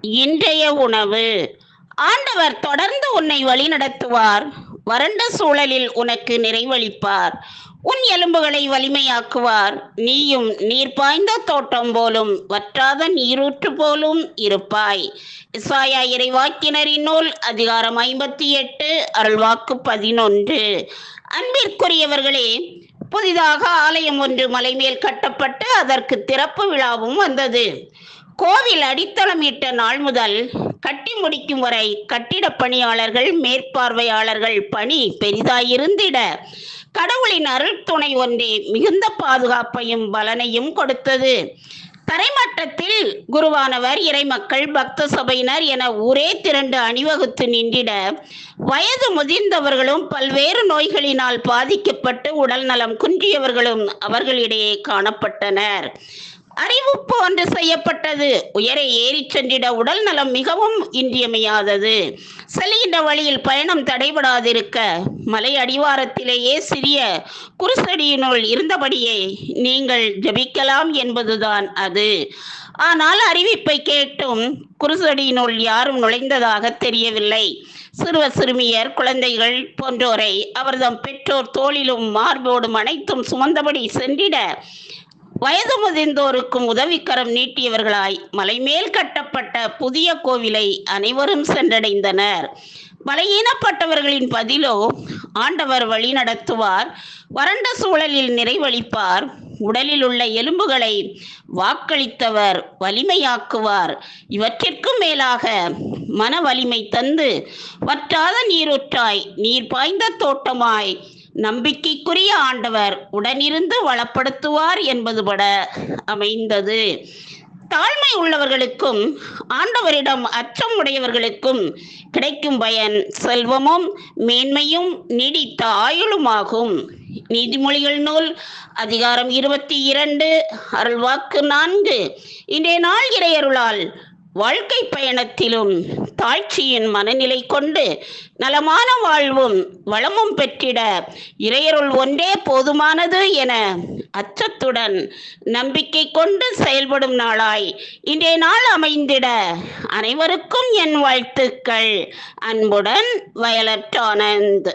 இன்றைய உணவு. ஆண்டவர் தொடர்ந்து உன்னை வழிநடத்துவார். வறண்ட சூழலில் உனக்கு நிறைவளிப்பார். உன் எலும்புகளை வலிமையாக்குவார். நீயும் நீர் பாய்ந்த தோட்டம் போலும் வற்றாத நீரூற்று போலும் இருப்பாய். இசாயா இறைவாக்கினரின் நூல் அதிகாரம் ஐம்பத்தி எட்டு அருள்வாக்கு பதினொன்று. அன்பிற்குரியவர்களே புதிதாக ஆலயம் ஒன்று மலைமேல் கட்டப்பட்டு அதற்கு திறப்பு விழாவும் வந்தது. கோவில் அடித்தளமிட்ட நாள் முதல் கட்டி முடிக்கும் வரை கட்டிட பணியாளர்கள் மேற்பார்வையாளர்கள் பணி பெரிதாயிருந்திட கடவுளின் அருள் துணை ஒன்றே மிகுந்த பாதுகாப்பையும் பலனையும் கொடுத்தது. தரைமட்டத்தில் குருவானவர் இறைமக்கள் பக்த சபையினர் என ஒரே திரண்டு அணிவகுத்து நின்றிட வயது முதிர்ந்தவர்களும் பல்வேறு நோய்களினால் பாதிக்கப்பட்டு உடல் நலம் குன்றியவர்களும் அவர்களிடையே காணப்பட்டனர். அறிவிப்பு ஒன்று செய்யப்பட்டது. உயர ஏறிச் சென்றிட உடல் நலம் மிகவும் இன்றியமையாதது. செல்கின்ற வழியில் பயணம் தடைபடாதிருக்க மலை அடிவாரத்திலேயே சிறிய குருசடியினுள் இருந்தபடியே நீங்கள் ஜபிக்கலாம் என்பதுதான் அது. ஆனால் அறிவிப்பை கேட்டும் குருசடியினுள் யாரும் நுழைந்ததாக தெரியவில்லை. சிறுவ சிறுமியர் குழந்தைகள் போன்றோரை அவர்தம் பெற்றோர் தோளிலும் மார்போடும் அனைத்தும் சுமந்தபடி சென்றிட வயது முதிர்ந்தோருக்கும் உதவிக்கரம் நீட்டியவர்களாய் மலைமேல் கட்டப்பட்ட புதிய கோவிலை அனைவரும் சென்றடைந்தனர். பலகீனப்பட்டவர்களின் பதிலோ ஆண்டவர் வழி நடத்துவார் வறண்ட சூழலில் நிறைவளிப்பார் உடலில் உள்ள எலும்புகளை வாக்களித்தவர் வலிமையாக்குவார். இவற்றிற்கும் மேலாக மன வலிமை தந்து வற்றாத நீரூற்றாய் நீர் பாய்ந்த தோட்டமாய் நம்பிக்கைக்குரிய ஆண்டவர் உடனிருந்து வளப்படுத்துவார் என்பதுபட அமைந்தது. தாழ்மை உள்ளவர்களுக்கும் ஆண்டவரிடம் அச்சம் உடையவர்களுக்கும் கிடைக்கும் பயன் செல்வமும் மேன்மையும் நீடித்த ஆயுளுமாகும். நீதிமொழிகள் நூல் அதிகாரம் இருபத்தி இரண்டு அருள்வாக்கு நான்கு. இன்றைய நாள் இறையருளால் வாழ்க்கை பயணத்திலும் தாழ்ச்சியின் மனநிலை கொண்டு நலமான வாழ்வும் வளமும் பெற்றிட இறையருள் ஒன்றே போதுமானது என அச்சத்துடன் நம்பிக்கை கொண்டு செயல்படும் நாளாய் இன்றைய நாள் அமைந்திட அனைவருக்கும் என் வாழ்த்துக்கள். அன்புடன் வயலட் ஆனந்த்.